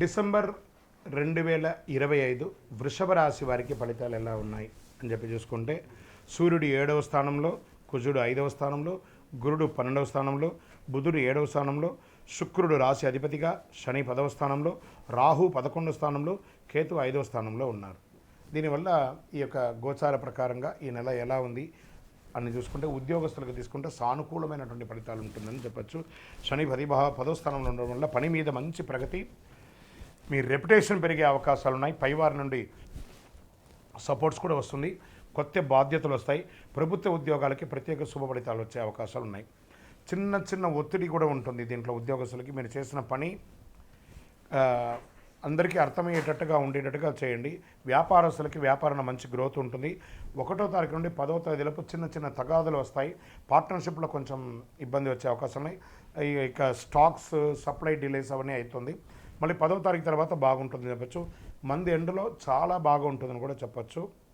December రెండు వేల ఇరవై ఐదు వృషభ రాశి వారికి ఫలితాలు ఎలా ఉన్నాయి అని చెప్పి చూసుకుంటే సూర్యుడు ఏడవ స్థానంలో కుజుడు ఐదవ స్థానంలో గురుడు పన్నెండవ స్థానంలో బుధుడు ఏడవ స్థానంలో శుక్రుడు రాశి అధిపతిగా శని పదవ స్థానంలో రాహు పదకొండవ స్థానంలో కేతు ఐదవ స్థానంలో ఉన్నారు. దీనివల్ల ఈ యొక్క గోచార ప్రకారంగా ఈ నెల ఎలా ఉంది అని చూసుకుంటే ఉద్యోగస్తులకు తీసుకుంటే సానుకూలమైనటువంటి ఫలితాలు ఉంటుందని చెప్పొచ్చు. శని పది పదవ పదో స్థానంలో ఉండడం వల్ల పని మీద మంచి ప్రగతి మీ రెప్యుటేషన్ పెరిగే అవకాశాలు ఉన్నాయి పైవారి నుండి సపోర్ట్స్ కూడా వస్తుంది. కొత్త బాధ్యతలు వస్తాయి. ప్రభుత్వ ఉద్యోగాలకి ప్రత్యేక శుభ ఫలితాలు వచ్చే అవకాశాలు ఉన్నాయి చిన్న చిన్న ఒత్తిడి కూడా ఉంటుంది దీంట్లో ఉద్యోగస్తులకి. మీరు చేసిన పని అందరికీ అర్థమయ్యేటట్టుగా ఉండేటట్టుగా చేయండి. వ్యాపారస్తులకి వ్యాపారణ మంచి గ్రోత్ ఉంటుంది. ఒకటో తారీఖు నుండి పదో తేదీలోపు చిన్న చిన్న తగాదులు వస్తాయి. పార్ట్నర్షిప్లో కొంచెం ఇబ్బంది వచ్చే అవకాశం ఉన్నాయి ఈ- ఇక స్టాక్స్ సప్లై డిలేస్ అవన్నీ అవుతుంది. మళ్ళీ పదో తారీఖు తర్వాత బాగుంటుంది చెప్పచ్చు. మంది ఎండలో చాలా బాగుంటుందని కూడా చెప్పచ్చు.